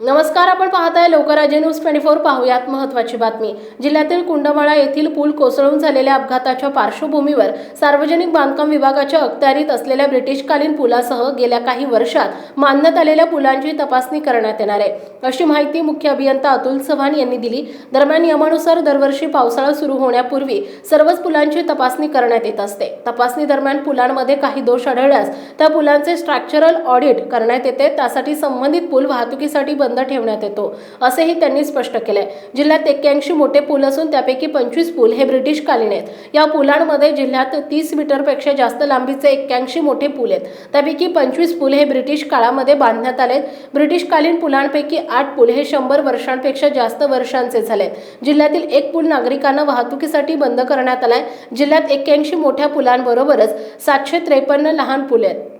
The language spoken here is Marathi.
नमस्कार आपण पाहताय लोकराज्य न्यूज ट्वेंटी फोर पाहूयात महत्वाची बातमी. जिल्ह्यातील कुंडमाळा येथील पूल कोसळून झालेल्या अपघाताच्या पार्श्वभूमीवर सार्वजनिक बांधकाम विभागाच्या अखत्यारीत असलेल्या ब्रिटिशकालीन पुलासह गेल्या काही वर्षात मानण्यात आलेल्या पुलांची तपासणी करण्यात येणार आहे. अशी माहिती मुख्य अभियंता अतुल चव्हाण यांनी दिली. दरम्यान नियमानुसार दरवर्षी पावसाळा सुरू होण्यापूर्वी सर्वच पुलांची तपासणी करण्यात येत असते. तपासणी दरम्यान पुलांमध्ये काही दोष आढळल्यास त्या पुलांचे स्ट्रक्चरल ऑडिट करण्यात येते. त्यासाठी संबंधित पूल वाहतुकीसाठी बंद ठेवण्यात येतो. असेही त्यांनी स्पष्ट केलंय. जिल्ह्यात एक्क्याऐंशी मोठे पूल असून त्यापैकी पंचवीस पूल हे ब्रिटिशकालीन आहेत. या पुलांमध्ये जिल्ह्यात तीस मीटरपेक्षा जास्त लांबीचे एक्क्याऐंशी मोठे पूल आहेत. त्यापैकी पंचवीस पूल हे ब्रिटिश काळामध्ये बांधण्यात आलेत ब्रिटिशकालीन पुलांपैकी आठ पूल हे शंभर वर्षांपेक्षा जास्त वर्षांचे झालेत जिल्ह्यातील एक पूल नागरिकांना वाहतुकीसाठी बंद करण्यात आलाय. जिल्ह्यात एक्क्याऐंशी मोठ्या पुलांबरोबरच सातशे त्रेपन्न लहान पूल आहेत.